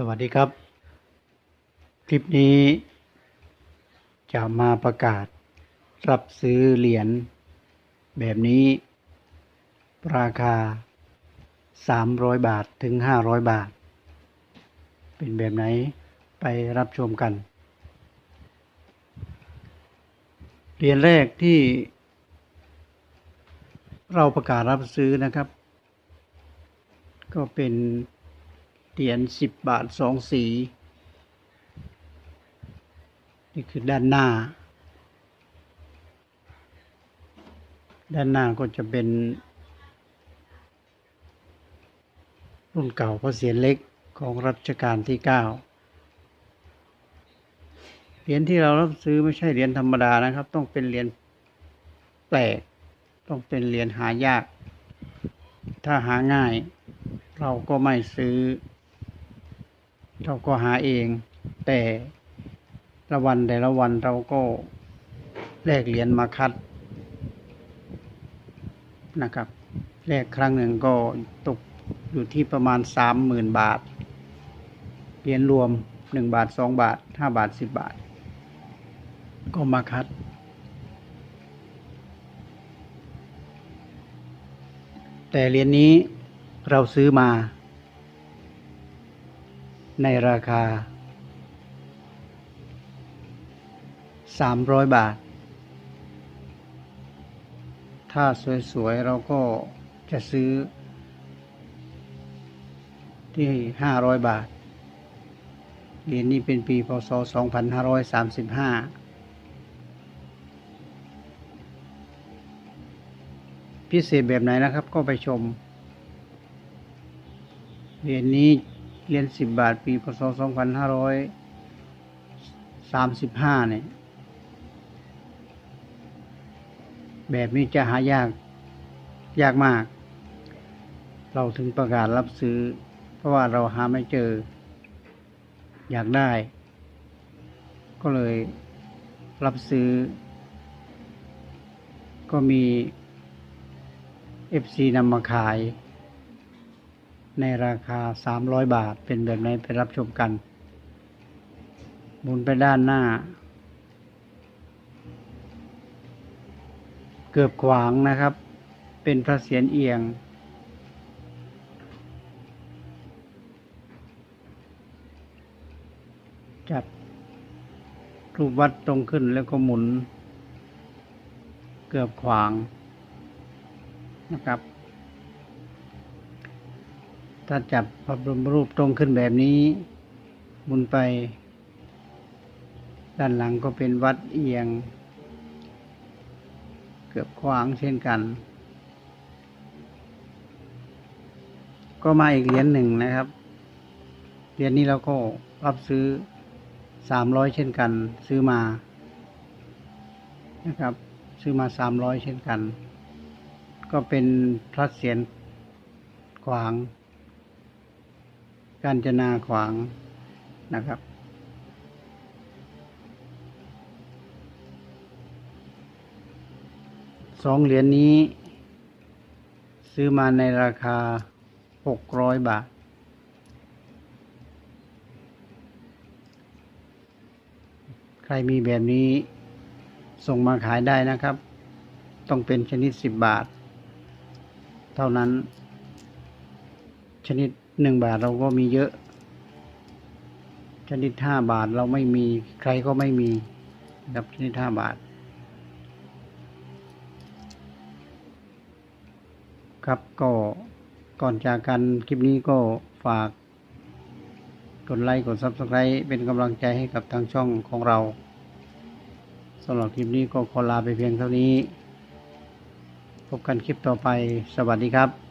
สวัสดีครับ คลิปนี้จะมาประกาศ รับซื้อเหรียญแบบนี้ ราคา 300 บาทถึง 500 บาท เป็นแบบไหนไปรับชมกัน เหรียญแรกที่ เราประกาศรับซื้อนะครับ ก็เป็น เหรียญสิบบาทสองสี นี่คือด้านหน้า ด้านหน้าก็จะเป็น รุ่นเก่าพระเศียรเล็กของรัชกาลที่เก้าเหรียญที่เรารับซื้อไม่ใช่เหรียญธรรมดานะครับ ต้องเป็นเหรียญแปลก ต้องเป็นเหรียญหายาก ถ้าหาง่าย เราก็ไม่ซื้อ เราก็หาเอง แต่ละวันแต่ละวันเราก็แลกเหรียญมาคัดนะครับแลกครั้งหนึ่งก็ตกอยู่ที่ประมาณสามหมื่นบาทเหรียญรวมหนึ่งบาทสองบาทห้าบาทสิบบาท ก็มาคัด แต่เหรียญนี้เราซื้อมา ในราคา 300 บาท ถ้าสวยๆ เราก็จะซื้อ ที่ 500 บาท เหรียญนี้เป็นปีพศ 2535 พิเศษแบบไหนนะครับก็ไปชม เหรียญนี้ เหรียญสิบบาทปีพศสองพันห้าร้อยสามสิบห้าเนี่ย แบบนี้จะหายากยากมาก เราถึงประกาศรับซื้อ เพราะว่าเราหาไม่เจอ อยากได้ ก็เลยรับซื้อ ก็มี FC นำมาขาย ในราคา 300 บาท เป็นแบบไหนไปรับชมกัน หมุนไปด้านหน้า เกือบขวางนะครับ เป็นพระเศียรเอียง จับรูปวัดตรงขึ้นแล้วก็หมุน เกือบขวางนะครับ ถ้าจับพระบรมรูปตรงขึ้นแบบนี้หมุนไป ด้านหลังก็เป็นวัดเอียง เกือบขวางเช่นกัน ก็มาอีกเหรียญหนึ่งนะครับเหรียญนี้เราก็รับซื้อสามร้อยเช่นกัน ซื้อมานะครับ ซื้อมาสามร้อยเช่นกัน ก็เป็นพระเศียรขวาง กาญจนาขวางนะครับ สองเหรียญนี้ ซื้อมาในราคาหกร้อยบาท ใครมีแบบนี้ส่งมาขายได้นะครับ ต้องเป็นชนิดสิบบาท เท่านั้น ชนิด หนึ่งบาทเราก็มีเยอะชนิดห้าบาทเราไม่มีใครก็ไม่มีครับชนิดห้าบาท ครับก็ก่อนจากกันคลิปนี้ก็ฝาก กดไลค์กด Subscribe เป็นกำลังใจให้กับทางช่องของเราสำหรับคลิปนี้ก็ขอลาไปเพียงเท่านี้ พบกันคลิปต่อไปสวัสดีครับ